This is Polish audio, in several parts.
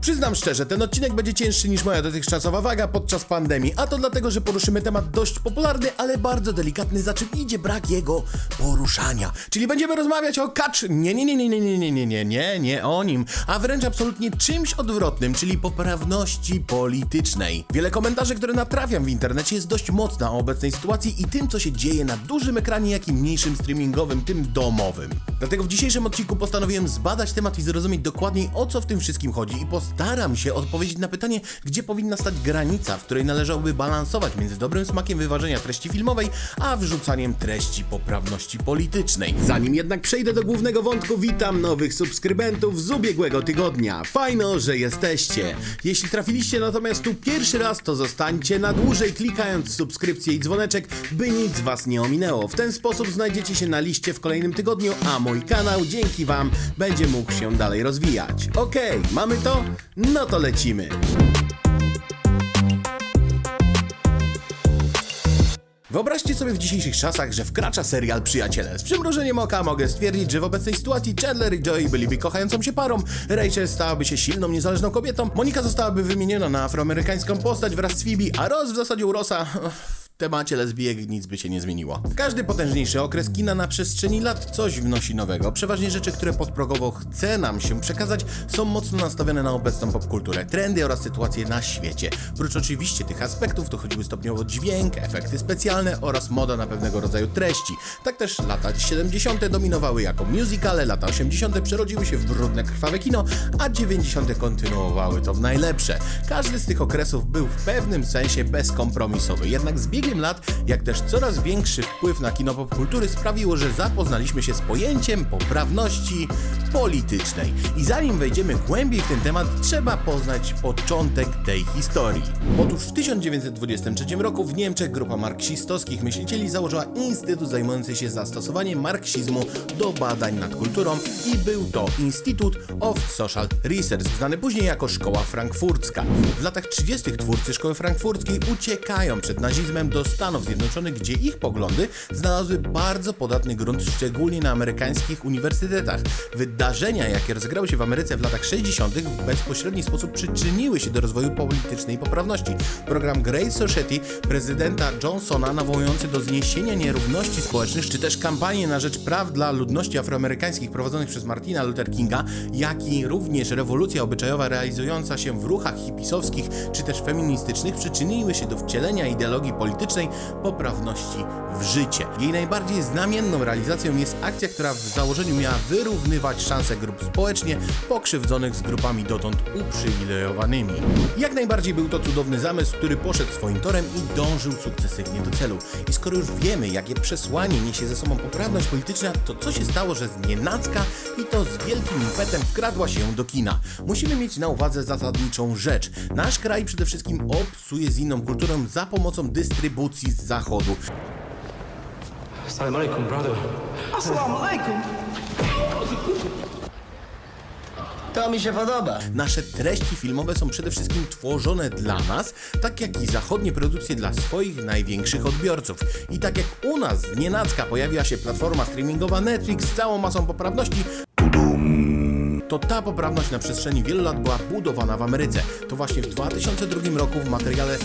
Przyznam szczerze, ten odcinek będzie cięższy niż moja dotychczasowa waga podczas pandemii, a to dlatego, że poruszymy temat dość popularny, ale bardzo delikatny, za czym idzie brak jego poruszania. Czyli będziemy rozmawiać o kacz... Nie, nie, nie, nie, nie, nie, nie, nie, nie, nie, nie o nim, a wręcz absolutnie czymś odwrotnym, czyli poprawności politycznej. Wiele komentarzy, które natrafiam w internecie jest dość mocna o obecnej sytuacji i tym, co się dzieje na dużym ekranie, jak i mniejszym streamingowym, tym domowym. Dlatego w dzisiejszym odcinku postanowiłem zbadać temat i zrozumieć dokładniej o co w tym wszystkim chodzi i postaram się odpowiedzieć na pytanie, gdzie powinna stać granica, w której należałoby balansować między dobrym smakiem wyważenia treści filmowej, a wrzucaniem treści poprawności politycznej. Zanim jednak przejdę do głównego wątku, witam nowych subskrybentów z ubiegłego tygodnia. Fajno, że jesteście. Jeśli trafiliście natomiast tu pierwszy raz, to zostańcie na dłużej klikając subskrypcję i dzwoneczek, by nic was nie ominęło. W ten sposób znajdziecie się na liście w kolejnym tygodniu, a mój kanał dzięki wam będzie mógł się dalej rozwijać. Okej, mamy to? No to lecimy. Wyobraźcie sobie w dzisiejszych czasach, że wkracza serial Przyjaciele. Z przymrużeniem oka mogę stwierdzić, że w obecnej sytuacji Chandler i Joey byliby kochającą się parą, Rachel stałaby się silną, niezależną kobietą, Monika zostałaby wymieniona na afroamerykańską postać wraz z Phoebe, a Ross w zasadzie u Rossa... W temacie lesbijek nic by się nie zmieniło. Każdy potężniejszy okres kina na przestrzeni lat coś wnosi nowego. Przeważnie rzeczy, które podprogowo chce nam się przekazać, są mocno nastawione na obecną popkulturę, trendy oraz sytuacje na świecie. Prócz oczywiście tych aspektów dochodziły stopniowo dźwięk, efekty specjalne oraz moda na pewnego rodzaju treści. Tak też lata 70. dominowały jako musicale, lata 80. przerodziły się w brudne, krwawe kino, a 90. kontynuowały to w najlepsze. Każdy z tych okresów był w pewnym sensie bezkompromisowy, jednak zbiegł lat, jak też coraz większy wpływ na kino popkultury sprawiło, że zapoznaliśmy się z pojęciem poprawności politycznej. I zanim wejdziemy głębiej w ten temat, trzeba poznać początek tej historii. Otóż w 1923 roku w Niemczech grupa marksistowskich myślicieli założyła instytut zajmujący się zastosowaniem marksizmu do badań nad kulturą i był to Institute of Social Research, znany później jako Szkoła Frankfurcka. W latach 30. twórcy Szkoły Frankfurckiej uciekają przed nazizmem do Stanów Zjednoczonych, gdzie ich poglądy znalazły bardzo podatny grunt, szczególnie na amerykańskich uniwersytetach. Wydarzenia, jakie rozegrały się w Ameryce w latach 60. w bezpośredni sposób przyczyniły się do rozwoju politycznej poprawności. Program Great Society prezydenta Johnsona nawołujący do zniesienia nierówności społecznych, czy też kampanie na rzecz praw dla ludności afroamerykańskich prowadzonych przez Martina Luther Kinga, jak i również rewolucja obyczajowa realizująca się w ruchach hipisowskich, czy też feministycznych przyczyniły się do wcielenia ideologii politycznej poprawności w życie. Jej najbardziej znamienną realizacją jest akcja, która w założeniu miała wyrównywać szanse grup społecznie pokrzywdzonych z grupami dotąd uprzywilejowanymi. Jak najbardziej był to cudowny zamysł, który poszedł swoim torem i dążył sukcesywnie do celu. I skoro już wiemy, jakie przesłanie niesie ze sobą poprawność polityczna, to co się stało, że z nienacka i to z wielkim impetem wkradła się do kina? Musimy mieć na uwadze zasadniczą rzecz. Nasz kraj przede wszystkim obsuje z inną kulturą za pomocą dystrybucji z zachodu. Assalamu alaikum, brother. Assalamu alaikum. To mi się podoba. Nasze treści filmowe są przede wszystkim tworzone dla nas, tak jak i zachodnie produkcje dla swoich największych odbiorców. I tak jak u nas z nienacka pojawiła się platforma streamingowa Netflix z całą masą poprawności, to ta poprawność na przestrzeni wielu lat była budowana w Ameryce. To właśnie w 2002 roku w materiale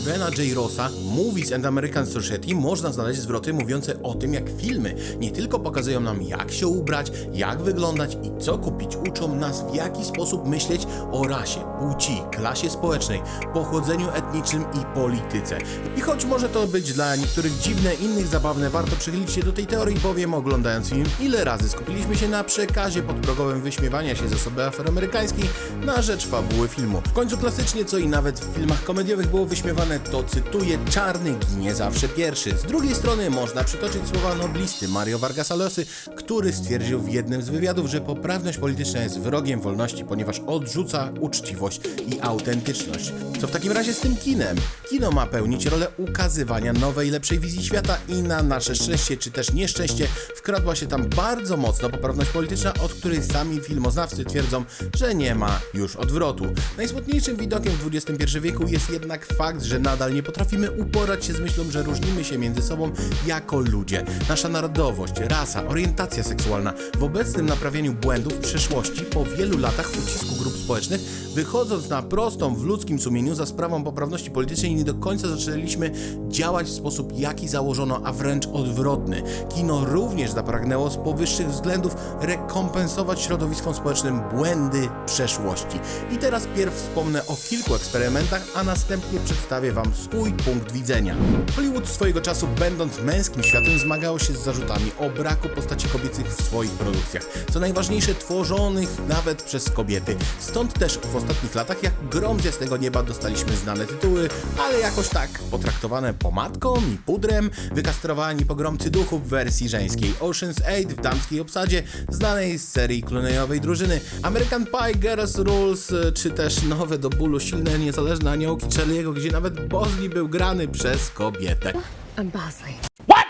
Stevena J. Rossa Movies and American Society można znaleźć zwroty mówiące o tym, jak filmy nie tylko pokazują nam jak się ubrać, jak wyglądać i co kupić, uczą nas w jaki sposób myśleć o rasie, płci, klasie społecznej, pochodzeniu etnicznym i polityce. I choć może to być dla niektórych dziwne, innych zabawne, warto przychylić się do tej teorii, bowiem oglądając film, ile razy skupiliśmy się na przekazie podprogowym wyśmiewania się z osoby afroamerykańskiej na rzecz fabuły filmu. W końcu klasycznie, co i nawet w filmach komediowych było wyśmiewane, to cytuję, czarny ginie zawsze pierwszy. Z drugiej strony można przytoczyć słowa noblisty Mario Vargas Llosy, który stwierdził w jednym z wywiadów, że poprawność polityczna jest wrogiem wolności, ponieważ odrzuca uczciwość i autentyczność. Co w takim razie z tym kinem? Kino ma pełnić rolę ukazywania nowej, lepszej wizji świata i na nasze szczęście czy też nieszczęście wkradła się tam bardzo mocno poprawność polityczna, od której sami filmoznawcy twierdzą, że nie ma już odwrotu. Najsmutniejszym widokiem w XXI wieku jest jednak fakt, że nadal nie potrafimy uporać się z myślą, że różnimy się między sobą jako ludzie. Nasza narodowość, rasa, orientacja seksualna w obecnym naprawieniu błędów w przeszłości po wielu latach ucisku grup społecznych, wychodząc na prostą w ludzkim sumieniu za sprawą poprawności politycznej, nie do końca zaczęliśmy działać w sposób, jaki założono, a wręcz odwrotny. Kino również zapragnęło z powyższych względów rekompensować środowiskom społecznym błędy przeszłości. I teraz pierw wspomnę o kilku eksperymentach, a następnie przedstawię Wam swój punkt widzenia. Hollywood swojego czasu, będąc męskim światem, zmagało się z zarzutami o braku postaci kobiecych w swoich produkcjach. Co najważniejsze, tworzonych nawet przez kobiety. Stąd też w ostatnich latach, jak grom z jasnego nieba, dostaliśmy znane tytuły, ale jakoś tak potraktowane pomadką i pudrem, wykastrowani pogromcy duchów w wersji żeńskiej, Ocean's 8 w damskiej obsadzie, znanej z serii Clooney'owej drużyny, American Pie, Girls Rules, y, czy też nowe do bólu silne niezależne aniołki Charlie'ego, gdzie nawet Bosley był grany przez kobietę. I'm Bosley. What?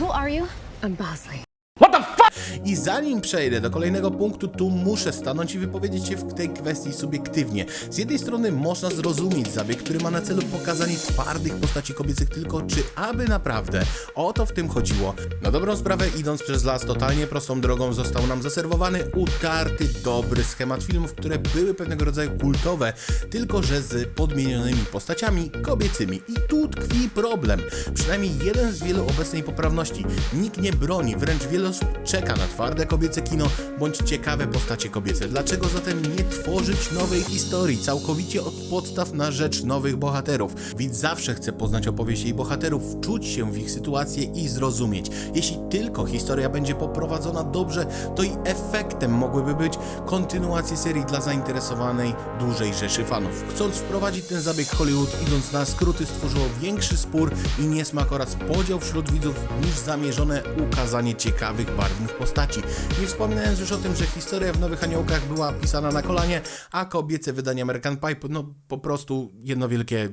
Who are you? I'm Bosley. I zanim przejdę do kolejnego punktu, tu muszę stanąć i wypowiedzieć się w tej kwestii subiektywnie. Z jednej strony można zrozumieć zabieg, który ma na celu pokazanie twardych postaci kobiecych, tylko czy aby naprawdę o to w tym chodziło? Na dobrą sprawę, idąc przez las totalnie prostą drogą, został nam zaserwowany utarty, dobry schemat filmów, które były pewnego rodzaju kultowe, tylko że z podmienionymi postaciami kobiecymi. I tu tkwi problem. Przynajmniej jeden z wielu obecnej poprawności. Nikt nie broni, wręcz wiele czeka na twarde kobiece kino bądź ciekawe postacie kobiece. Dlaczego zatem nie tworzyć nowej historii całkowicie od podstaw na rzecz nowych bohaterów? Widz zawsze chce poznać opowieść jej bohaterów, wczuć się w ich sytuację i zrozumieć. Jeśli tylko historia będzie poprowadzona dobrze, to i efektem mogłyby być kontynuacje serii dla zainteresowanej dużej rzeszy fanów. Chcąc wprowadzić ten zabieg Hollywood, idąc na skróty, stworzyło większy spór i niesmak oraz podział wśród widzów niż zamierzone ukazanie ciekawych, barwnych postaci. Nie wspominając już o tym, że historia w Nowych Aniołkach była pisana na kolanie, a kobiece wydanie American Pie, no po prostu jedno wielkie...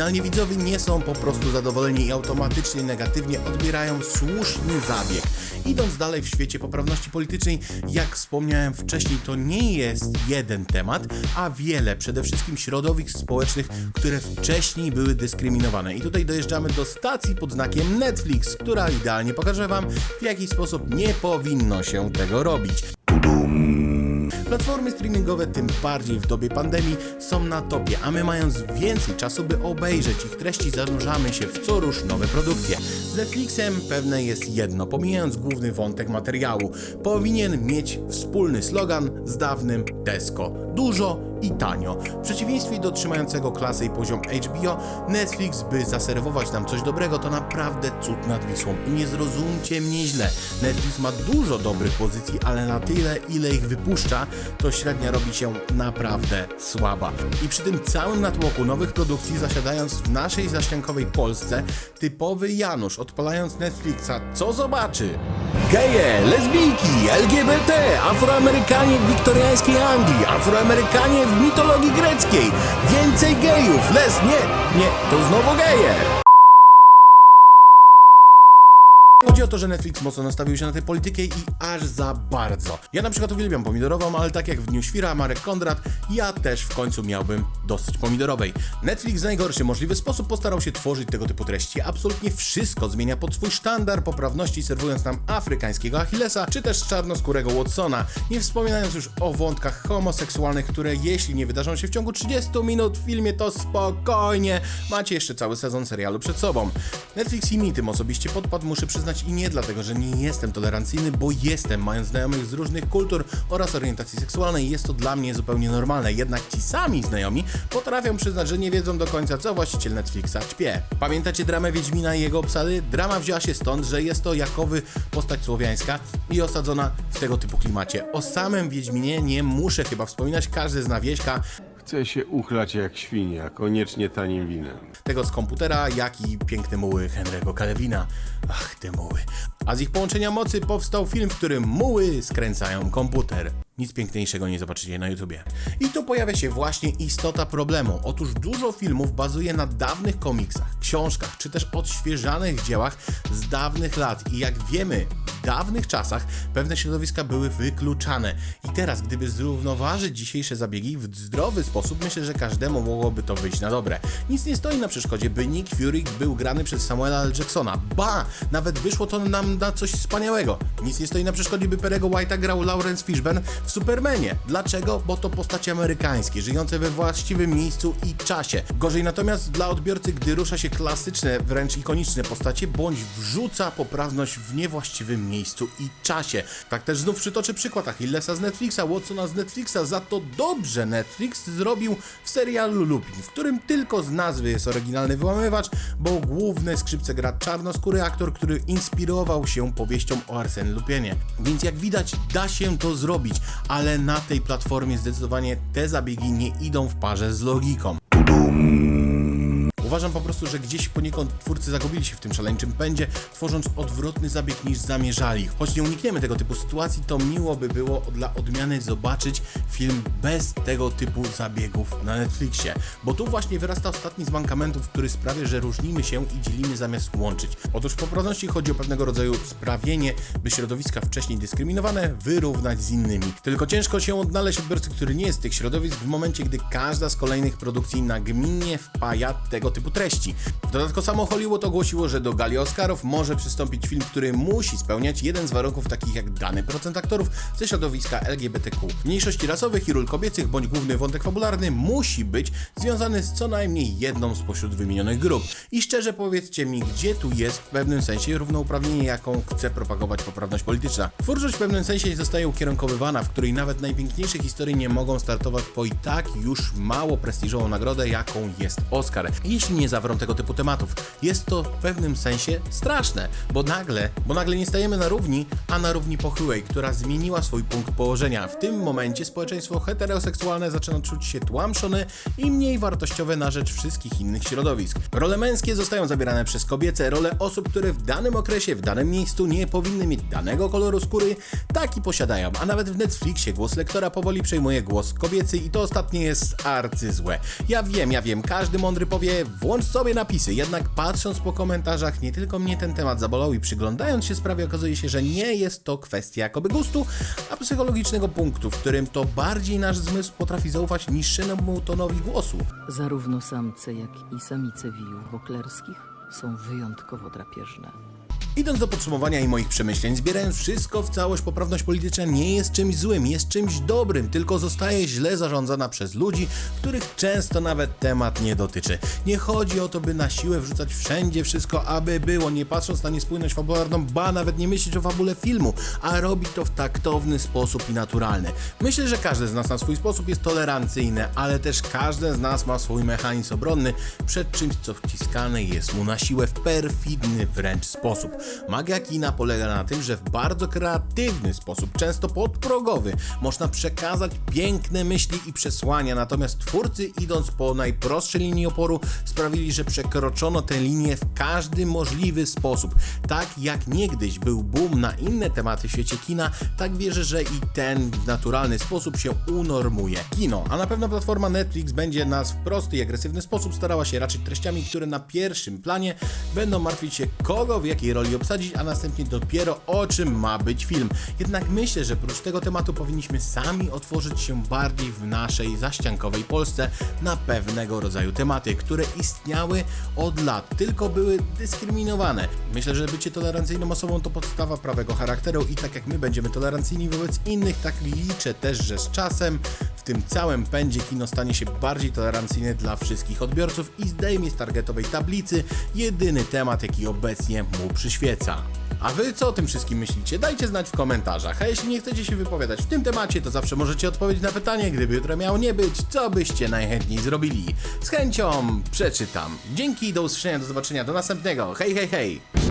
Finalnie widzowie nie są po prostu zadowoleni i automatycznie negatywnie odbierają słuszny zabieg. Idąc dalej w świecie poprawności politycznej, jak wspomniałem wcześniej, to nie jest jeden temat, a wiele, przede wszystkim środowisk społecznych, które wcześniej były dyskryminowane. I tutaj dojeżdżamy do stacji pod znakiem Netflix, która idealnie pokaże Wam, w jaki sposób nie powinno się tego robić. Platformy streamingowe, tym bardziej w dobie pandemii, są na topie, a my mając więcej czasu, by obejrzeć ich treści, zanurzamy się w co rusz nowe produkcje. Z Netflixem pewne jest jedno, pomijając główny wątek materiału. Powinien mieć wspólny slogan z dawnym Tesco. Dużo i tanio. W przeciwieństwie do trzymającego klasę i poziom HBO, Netflix, by zaserwować nam coś dobrego, to naprawdę cud nad Wisłą. I nie zrozumcie mnie źle. Netflix ma dużo dobrych pozycji, ale na tyle, ile ich wypuszcza, to średnia robi się naprawdę słaba. I przy tym całym natłoku nowych produkcji, zasiadając w naszej zaściankowej Polsce, typowy Janusz, odpalając Netflixa, co zobaczy? Geje, lesbijki, LGBT, Afroamerykanie w wiktoriańskiej Anglii, Afroamerykanie w mitologii greckiej, więcej gejów, les, nie, nie, to znowu geje. Chodzi o to, że Netflix mocno nastawił się na tę politykę i aż za bardzo. Ja na przykład uwielbiam pomidorową, ale tak jak w Dniu Świra Marek Kondrat, ja też w końcu miałbym dosyć pomidorowej. Netflix w najgorszy możliwy sposób postarał się tworzyć tego typu treści. Absolutnie wszystko zmienia pod swój sztandar poprawności, serwując nam afrykańskiego Achillesa, czy też czarnoskórego Watsona. Nie wspominając już o wątkach homoseksualnych, które jeśli nie wydarzą się w ciągu 30 minut w filmie, to spokojnie, macie jeszcze cały sezon serialu przed sobą. Netflix i mi tym osobiście podpadł, muszę przyznać i nie dlatego, że nie jestem tolerancyjny, bo jestem, mając znajomych z różnych kultur oraz orientacji seksualnej, jest to dla mnie zupełnie normalne. Jednak ci sami znajomi potrafią przyznać, że nie wiedzą do końca, co właściciel Netflixa ćpie. Pamiętacie dramę Wiedźmina i jego obsady? Drama wzięła się stąd, że jest to jakowy postać słowiańska i osadzona w tego typu klimacie. O samym Wiedźminie nie muszę chyba wspominać, każdy zna wieśka, Chce się uchlać jak świnia, koniecznie tanim winem. tego z komputera, jak i piękne muły Henry'ego Kalewina. Ach, te muły. A z ich połączenia mocy powstał film, w którym muły skręcają komputer. Nic piękniejszego nie zobaczycie na YouTubie. I tu pojawia się właśnie istota problemu. Otóż dużo filmów bazuje na dawnych komiksach, książkach, czy też odświeżanych dziełach z dawnych lat. I jak wiemy, w dawnych czasach pewne środowiska były wykluczane. I teraz, gdyby zrównoważyć dzisiejsze zabiegi w zdrowy sposób, myślę, że każdemu mogłoby to wyjść na dobre. Nic nie stoi na przeszkodzie, by Nick Fury był grany przez Samuela L. Jacksona. Ba! Nawet wyszło to nam na coś wspaniałego. Nic nie stoi na przeszkodzie, by Perego White'a grał Lawrence Fishburne w Supermanie. Dlaczego? Bo to postacie amerykańskie, żyjące we właściwym miejscu i czasie. Gorzej natomiast dla odbiorcy, gdy rusza się klasyczne, wręcz ikoniczne postacie, bądź wrzuca poprawność w niewłaściwym miejscu i czasie. Tak też znów przytoczę przykład Achillesa z Netflixa, Watsona z Netflixa, za to dobrze Netflix zrobił w serialu Lupin, w którym tylko z nazwy jest oryginalny wyłamywacz, bo główne skrzypce gra czarnoskóry aktor, który inspirował się powieścią o Arsène Lupienie. Więc jak widać, da się to zrobić, ale na tej platformie zdecydowanie te zabiegi nie idą w parze z logiką. Uważam po prostu, że gdzieś poniekąd twórcy zagubili się w tym szaleńczym pędzie, tworząc odwrotny zabieg niż zamierzali. Choć nie unikniemy tego typu sytuacji, to miło by było dla odmiany zobaczyć film bez tego typu zabiegów na Netflixie. Bo tu właśnie wyrasta ostatni z mankamentów, który sprawia, że różnimy się i dzielimy zamiast łączyć. Otóż w poprawności chodzi o pewnego rodzaju sprawienie, by środowiska wcześniej dyskryminowane wyrównać z innymi. Tylko ciężko się odnaleźć odbiorcy, który nie jest z tych środowisk w momencie, gdy każda z kolejnych produkcji nagminnie wpaja tego typu treści. W dodatku samo Hollywood ogłosiło, że do gali Oscarów może przystąpić film, który musi spełniać jeden z warunków takich jak dany procent aktorów ze środowiska LGBTQ. Mniejszości rasowych i ról kobiecych bądź główny wątek fabularny musi być związany z co najmniej jedną spośród wymienionych grup. I szczerze powiedzcie mi, gdzie tu jest w pewnym sensie równouprawnienie, jaką chce propagować poprawność polityczna. Twórczość w pewnym sensie zostaje ukierunkowywana, w której nawet najpiękniejsze historie nie mogą startować po i tak już mało prestiżową nagrodę, jaką jest Oscar. Jeśli nie zawrą tego typu tematów, jest to w pewnym sensie straszne, bo nagle, bo nagle nie stajemy na równi, a na równi pochyłej, która zmieniła swój punkt położenia. W tym momencie społeczeństwo heteroseksualne zaczyna czuć się tłamszone i mniej wartościowe na rzecz wszystkich innych środowisk. Role męskie zostają zabierane przez kobiece, role osób, które w danym okresie, w danym miejscu nie powinny mieć danego koloru skóry, taki posiadają, a nawet w Netflixie głos lektora powoli przejmuje głos kobiecy i to ostatnie jest arcyzłe. Ja wiem, ja wiem, każdy mądry powie, włącz sobie napisy, jednak patrząc po komentarzach, nie tylko mnie ten temat zabolał i przyglądając się sprawie okazuje się, że nie jest to kwestia jakoby gustu, a psychologicznego punktu, w którym to bardziej nasz zmysł potrafi zaufać niższemu tonowi głosu. Zarówno samce, jak i samice wiłów boklerskich są wyjątkowo drapieżne. Idąc do podsumowania i moich przemyśleń, zbierając wszystko w całość, poprawność polityczna nie jest czymś złym, jest czymś dobrym, tylko zostaje źle zarządzana przez ludzi, których często nawet temat nie dotyczy. Nie chodzi o to, by na siłę wrzucać wszędzie wszystko, aby było, nie patrząc na niespójność fabularną, ba, nawet nie myśleć o fabule filmu, a robi to w taktowny sposób i naturalny. Myślę, że każdy z nas na swój sposób jest tolerancyjny, ale też każdy z nas ma swój mechanizm obronny przed czymś, co wciskane jest mu na siłę w perfidny wręcz sposób. Magia kina polega na tym, że w bardzo kreatywny sposób, często podprogowy, można przekazać piękne myśli i przesłania, natomiast twórcy idąc po najprostszej linii oporu sprawili, że przekroczono tę linię w każdy możliwy sposób. Tak jak niegdyś był boom na inne tematy w świecie kina, tak wierzę, że i ten w naturalny sposób się unormuje. Kino, a na pewno platforma Netflix będzie nas w prosty i agresywny sposób starała się raczyć treściami, które na pierwszym planie będą martwić się kogo w jakiej roli obsadzić, a następnie dopiero o czym ma być film. Jednak myślę, że prócz tego tematu powinniśmy sami otworzyć się bardziej w naszej zaściankowej Polsce na pewnego rodzaju tematy, które istniały od lat, tylko były dyskryminowane. Myślę, że bycie tolerancyjną osobą to podstawa prawego charakteru i tak jak my będziemy tolerancyjni wobec innych, tak liczę też, że z czasem w tym całym pędzie kino stanie się bardziej tolerancyjne dla wszystkich odbiorców i zdejmie z targetowej tablicy jedyny temat, jaki obecnie mu przyświeca. A wy co o tym wszystkim myślicie? Dajcie znać w komentarzach, a jeśli nie chcecie się wypowiadać w tym temacie, to zawsze możecie odpowiedzieć na pytanie, gdyby jutro miało nie być, co byście najchętniej zrobili. Z chęcią przeczytam. Dzięki, do usłyszenia, do zobaczenia, do następnego. Hej, hej, hej!